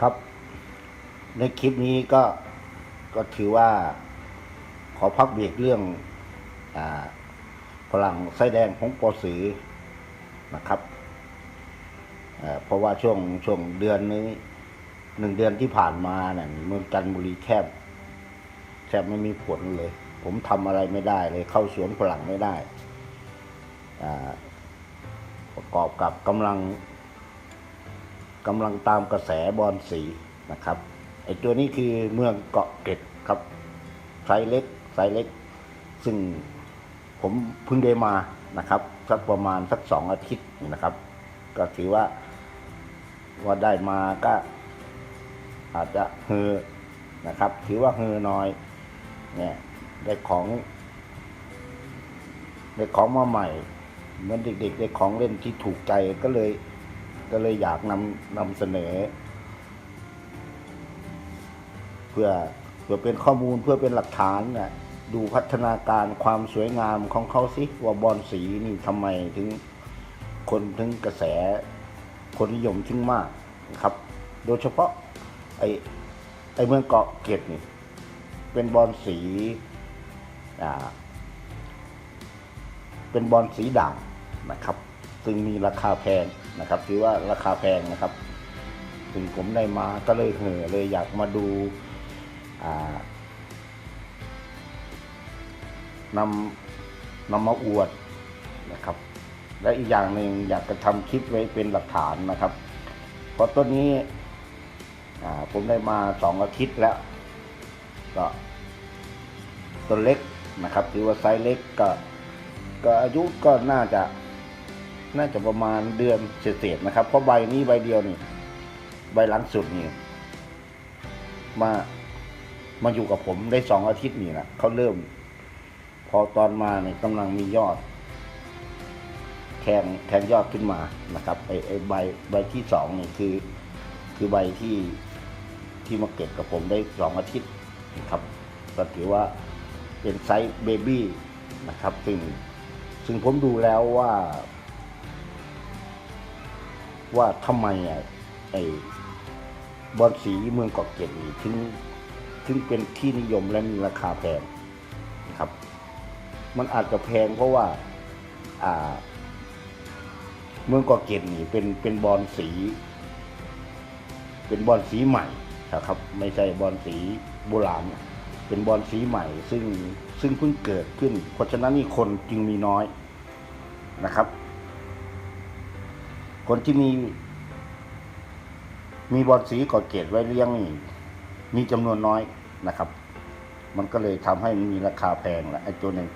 ครับ ในคลิปนี้ก็ก็ถือว่าขอพักเบรกเรื่องอพลังไส้แดงของปอสือนะครับเพราะว่าช่วงช่วงเดือนนี้หนึ่งเดือนที่ผ่านมาเนี่ยเมืองจันทบุรีแทบแทบไม่มีผลเลย ผมทำอะไรไม่ได้เลย เข้าสวนฝรั่งไม่ได้ประกอบกับกำลัง กำลังตามกระแสบอลสีนะครับไอตัวนี้คือเมืองเกาะเกร็ดครับไซส์เล็กไซส์เล็ก ซึ่งผมเพิ่งได้มานะครับ สักประมาณสักสองอาทิตย์นะครับ ก็ถือว่าว่าได้มาก็อาจจะเฮอนะครับ ถือว่าเฮอน้อย เนี่ยได้ของได้ของมาใหม่เหมือนเด็กๆได้ของเล่นที่ถูกใจก็เลย ก็เลยอยากนำนำเสนอ เพื่อเพื่อเป็นข้อมูลเพื่อเป็นหลักฐานนะดูพัฒนาการความสวยงามของเขาสิว่าบอลสีนี่ทำไมถึงคนถึงกระแสคนนิยมถึงมากนะครับ โดยเฉพาะไอไอเมืองเกาะเกร็ดนี่ เป็นบอลสีอ่าเป็นบอลสีด่างนะครับ ซึ่งมีราคาแพง นะครับถือว่าราคาแพงนะครับซึ่งผมได้มาก็เลยเห่อเลยอยากมาดูานำนำมาอวดนะครับ และอีกอย่างหนึ่งอยากจะทำคลิปไว้เป็นหลักฐานนะครับ เพราะต้นนี้ผมได้มาสองอาทิตย์แล้ว ก็ต้นเล็กนะครับ ถือว่าไซส์เล็กก็ก็อายุก็น่าจะ น่าจะประมาณเดือนเศษๆนะครับ เพราะใบนี้ใบเดียวนี่ ใบหลังสุดนี่มามาอยู่กับผมได้สองอาทิตย์นี่นะเขาเริ่ม พอตอนมาเนี่ยกำลังมียอด แทงแทงยอดขึ้นมานะครับไอไอใบใบที่สองนี่คือ คือใบที่ที่มาเก็บกับผมได้สองอาทิตย์นะครับก็ถือว่าเป็นไซส์เบบี้นะครับซึ่งซึ่งผมดูแล้วว่า ว่าทำไมอะไอ้บอลสีเมืองเกาะเกร็ดนี่ถึงถึงเป็นที่นิยมและมีราคาแพงนะครับ มันอาจจะแพงเพราะว่าอ่า เมืองเกาะเกร็ดนี่เป็นเป็นบอลสี เป็นบอลสีใหม่นะครับ ไม่ใช่บอลสีโบราณเป็นบอลสีใหม่ ซึ่งซึ่งเพิ่งเกิดขึ้น เพราะฉะนั้นนี่คนจึงมีน้อยนะครับ คนที่มี มีบอลสีกาะเกตไว้เลี้ยงนี่มีจำนวนน้อยนะครับ มันก็เลยทำให้มันมีราคาแพงแหละไอ้ตัวหนึ่ง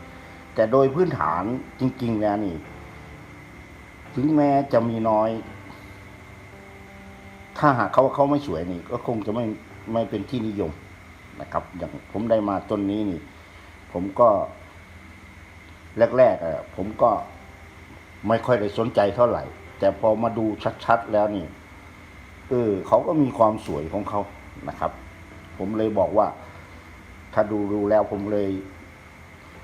แต่โดยพื้นฐานจริง ๆ แล้วนี่ ถึงแม้จะมีน้อย ถ้าหากเขาเขาไม่สวยนี่ ก็คงจะไม่ไม่เป็นที่นิยมนะครับ อย่างผมได้มาต้นนี้นี่ ผมก็ แรกๆอะผมก็ไม่ค่อยได้สนใจเท่าไหร่ แต่พอมาดูชัดๆแล้วนี่ เออเขาก็มีความสวยของเขานะครับ ผมเลยบอกว่า ถ้าดูดูแล้วผมเลย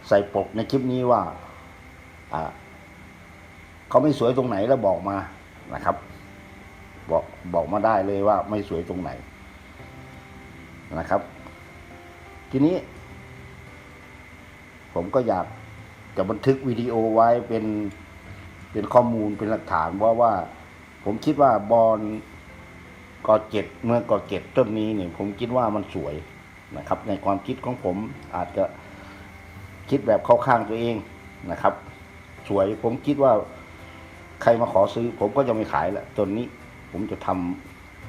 ใส่ปกในคลิปนี้ว่า อ่าเขาไม่สวยตรงไหนแล้วบอกมานะครับ บอกบอกมาได้เลยว่าไม่สวยตรงไหนนะครับ ทีนี้ ผมก็อยากจะบันทึกวิดีโอไว้เป็น เป็นข้อมูลเป็นหลักฐานว่าว่า ผมคิดว่าบอลกอเจ็ดเมื่อกอเจ็ดต้นนี้เนี่ยผมคิดว่ามันสวยนะครับ ในความคิดของผมอาจจะคิดแบบเข้าข้างตัวเองนะครับ สวยผมคิดว่าใครมาขอซื้อ ผมก็จะไม่ขายละต้นนี้ผมจะท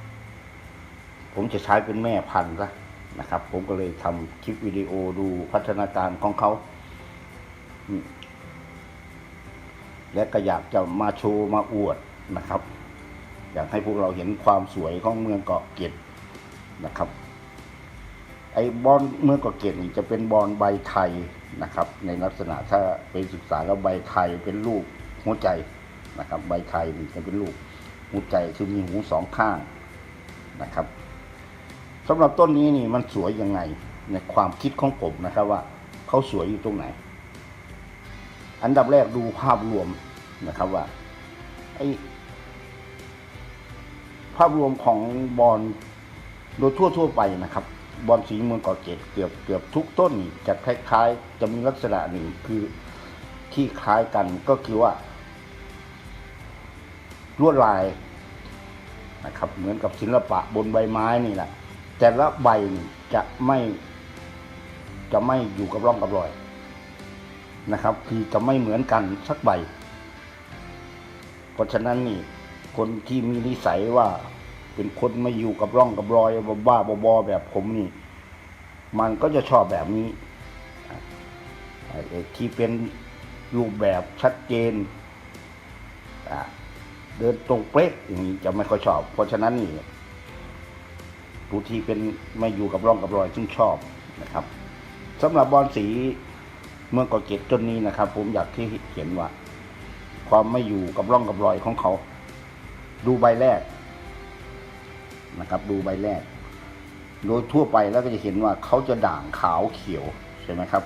ำผมจะใช้เป็นแม่พันธุ์ละนะครับ ผมก็เลยทำคลิปวิดีโอดูพัฒนาการของเขาอื และก็อยากจะมาโชว์มาอวดนะครับ อยากให้พวกเราเห็นความสวยของเมืองเกาะเกร็ดนะครับ ไอ้บอลเมืองเกาะเกร็ดนี่จะเป็นบอลใบไทยนะครับ ในลักษณะถ้าไปศึกษาแล้วใบไทยเป็นรูปหัวใจนะครับ ใบไทยนี่จะเป็นรูปหัวใจคือมีหูสองข้างนะครับสำหรับต้นนี้นี่มันสวยยังไงในความคิดของผมนะครับว่าเขาสวยอยู่ตรงไหน อันดับแรกดูภาพรวมนะครับว่าไอภาพรวมของบอลโดยทั่วๆไปนะครับ บอลสีเมืองเกาะเกตเกือบเกือบทุกต้นจะคล้ายๆ จะมีลักษณะหนึ่งคือที่คล้ายกันก็คือว่าลวดลายนะครับเหมือนกับศิลปะบนใบไม้นี่แหละแต่ละใบจะไม่จะไม่อยู่กับร่องกับรอย นะครับ คือจะไม่เหมือนกันสักใบ เพราะฉะนั้นนี่คนที่มีนิสัยว่าเป็นคนม่อยู่กับร่องกับรอยบ้าบอแบบผมนี่ มันก็จะชอบแบบนี้ที่เป็นรูปแบบชัดเจนเดินตรงเป๊ะอย่างนี้จะไม่ค่อยชอบ เพราะฉะนั้นนี่ผู้ที่เป็นไม่อยู่กับร่องกับรอยซึ่งชอบนะครับสำหรับบอลสี เมื่อกาะเกตต้นนี้นะครับ ผมอยากที่เห็นว่า ความไม่อยู่กับร่องกับรอยของเขา ดูใบแรกนะครับ ดูใบแรก โดยทั่วไปแล้วก็จะเห็นว่าเขาจะด่างขาวเขียวใช่ไหมครับ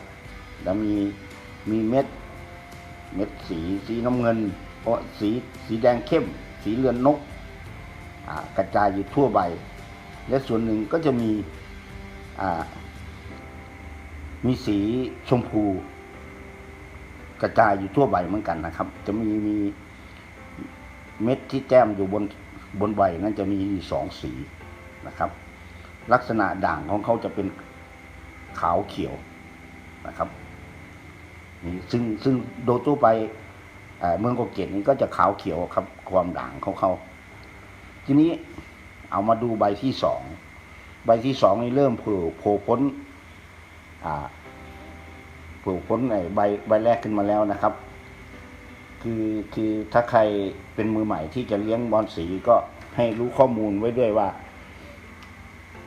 แล้วมีมีเม็ด เม็ดสีสีน้ำเงินเพราะสีสีแดงเข้ม สีเลือนนกกระจายอยู่ทั่วใบ และส่วนหนึ่งก็จะมีอ่า มีสีชมพู กระจายอยู่ทั่วใบเหมือนกันนะครับ จะมีมีเม็ดที่แต้มอยู่บนบนใบนั้นจะมีสองสีนะครับ ลักษณะด่างของเขาจะเป็นขาวเขียวนะครับนี่ซึ่งซึ่งโดยทั่วไปเมืองโกเกตนี้ก็จะขาวเขียวครับ ความด่างของเขาทีนี้เอามาดูใบที่สองใบที่สองนี่เริ่มโผล่โผล่พ้น ปลูกพ้นไอ้ใบใบแรกขึ้นมาแล้วนะครับ คือคือถ้าใครเป็นมือใหม่ที่จะเลี้ยงบอลสีก็ให้รู้ข้อมูลไว้ด้วยว่า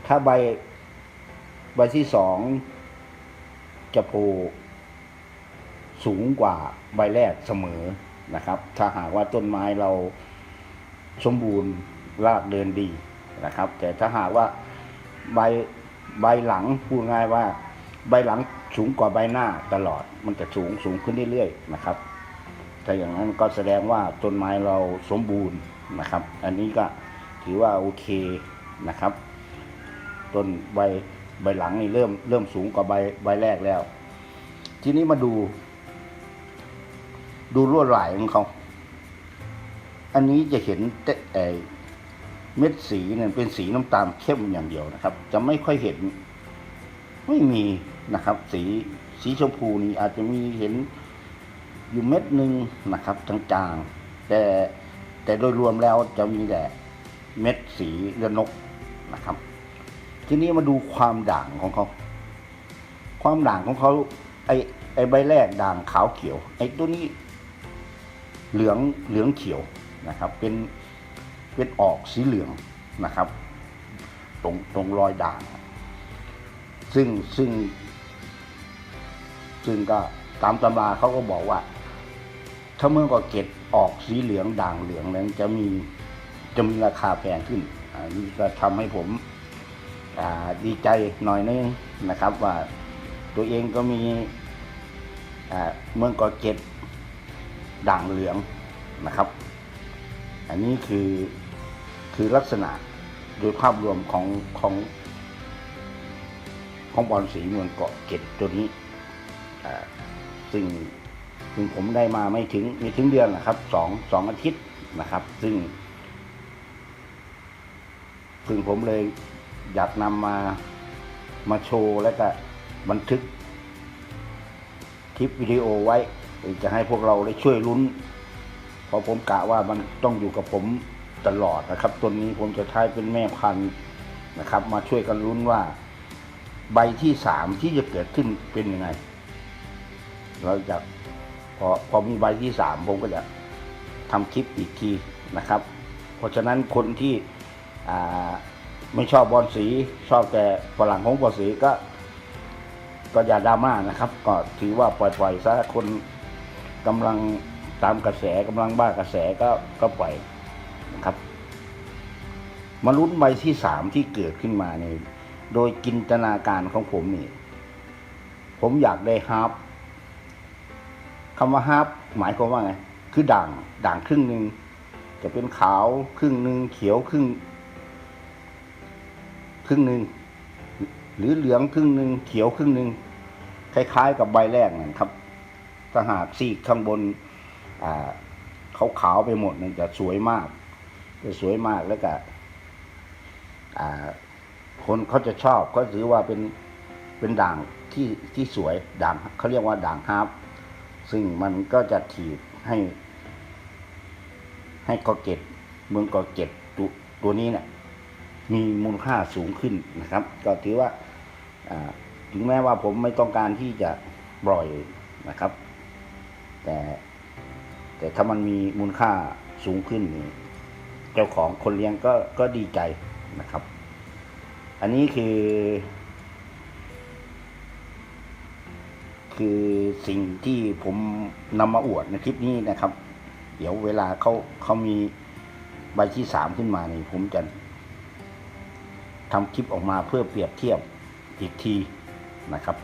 ถ้าใบใบที่สองจะโผล่สูงกว่าใบแรกเสมอนะครับ ถ้าหากว่าต้นไม้เราสมบูรณ์รากเดินดีนะครับ แต่ถ้าหากว่าใบใบหลังพูดง่ายว่า ใบหลังสูงกว่าใบหน้าตลอด มันจะสูงสูงขึ้นเรื่อยๆนะครับ ถ้าอย่างนั้นก็แสดงว่าต้นไม้เราสมบูรณ์นะครับ อันนี้ก็ถือว่าโอเคนะครับ ต้นใบใบหลังนี่เริ่มเริ่มสูงกว่าใบใบแรกแล้ว ทีนี้มาดู ดูลวดลายของเขา อันนี้จะเห็นเม็ดสีเนี่ยเป็นสีน้ำตาลเข้มอย่างเดียวนะครับ จะไม่ค่อยเห็น ไม่มีนะครับ สีสีชมพูนี่อาจจะมีเห็นอยู่เม็ดหนึ่งนะครับจางๆแต่แต่โดยรวมแล้วจะมีแต่เม็ดสีเรือนนกนะครับ ทีนี้มาดูความด่างของเขา ความด่างของเขาไอไอใบแรกด่างขาวเขียว ไอตัวนี้เหลืองเหลืองเขียวนะครับ เป็นเป็นออกสีเหลืองนะครับ ตรงตรงรอยด่าง ซึ่งซึ่ง ซึ่งก็ตามตำราเขาก็บอกว่า ถ้าเมื่อก่อเกตออกสีเหลืองด่างเหลืองนั้นจะมีจะมีราคาแพงขึ้นอันนี้ก็ทำให้ผมดีใจหน่อยนึงนะครับ ว่าตัวเองก็มีเมืองก่อเกตด่างเหลืองนะครับ อันนี้คือคือลักษณะโดยภาพรวมของของ ของบอลสีเมืองเกาะเก็ดตัวนี้ซึ่งซึ่งผมได้มาไม่ถึงไม่ถึงเดือนนะครับสองสองอาทิตย์นะครับ ซึ่ง ซึ่งผมเลยอยากนำมามาโชว์และก็บันทึกคลิปวิดีโอไว้ จะให้พวกเราได้ช่วยลุ้นเพราะผมกะว่ามันต้องอยู่กับผมตลอดนะครับ ตัวนี้ผมจะใช้เป็นแม่พันธุ์นะครับ มาช่วยกันลุ้นว่า ใบที่สามที่จะเกิดขึ้นเป็นยังไง เราจะพอพอมีใบที่สามผมก็จะทำคลิปอีกทีนะครับ เพราะฉะนั้นคนที่ไม่ชอบบอลสีชอบแต่ฝรั่งของบอลสีก็ ก็อย่าดราม่านะครับ ก็ถือว่าปล่อยๆซะคนกำลังตามกระแสกำลังบ้ากระแสก็ก็ปล่อยนะครับ มาลุ้นใบที่สามที่เกิดขึ้นมาเนี่ย โดยจินตนาการของผมนี่ ผมอยากได้ฮาร์ปคำว่าฮาร์ปหมายความว่าไง คือด่าง ด่างครึ่งหนึ่งจะเป็นขาวครึ่งหนึ่งเขียวครึ่ง ครึ่งหนึ่งหรือเหลืองครึ่งหนึ่งเขียวครึ่งหนึ่งคล้าย ๆ กับใบแรกนะครับ ถ้าหากซีกข้างบนอ่าขาวๆไปหมดนี่ยจะสวยมาก จะสวยมากแล้วก็ คนเขาจะชอบก็ถือว่าเป็นเป็นด่างที่ที่สวยด่างเขาเรียกว่าด่างฮาร์ปซึ่งมันก็จะถีบให้ ให้กอเก็ตเมืองกอเก็ตตัวตัวนี้เนี่ยมีมูลค่าสูงขึ้นนะครับ ก็ถือว่าถึงแม้ว่าผมไม่ต้องการที่จะปล่อยนะครับ แต่แต่ถ้ามันมีมูลค่าสูงขึ้น เจ้าของคนเลี้ยงก็ก็ดีใจนะครับ อันนี้คือ คือสิ่งที่ผมนำมาอวดในคลิปนี้นะครับ เดี๋ยวเวลาเขาเขามีใบที่สามขึ้นมานี่ผมจะทำคลิปออกมาเพื่อเปรียบเทียบอีกทีนะครับ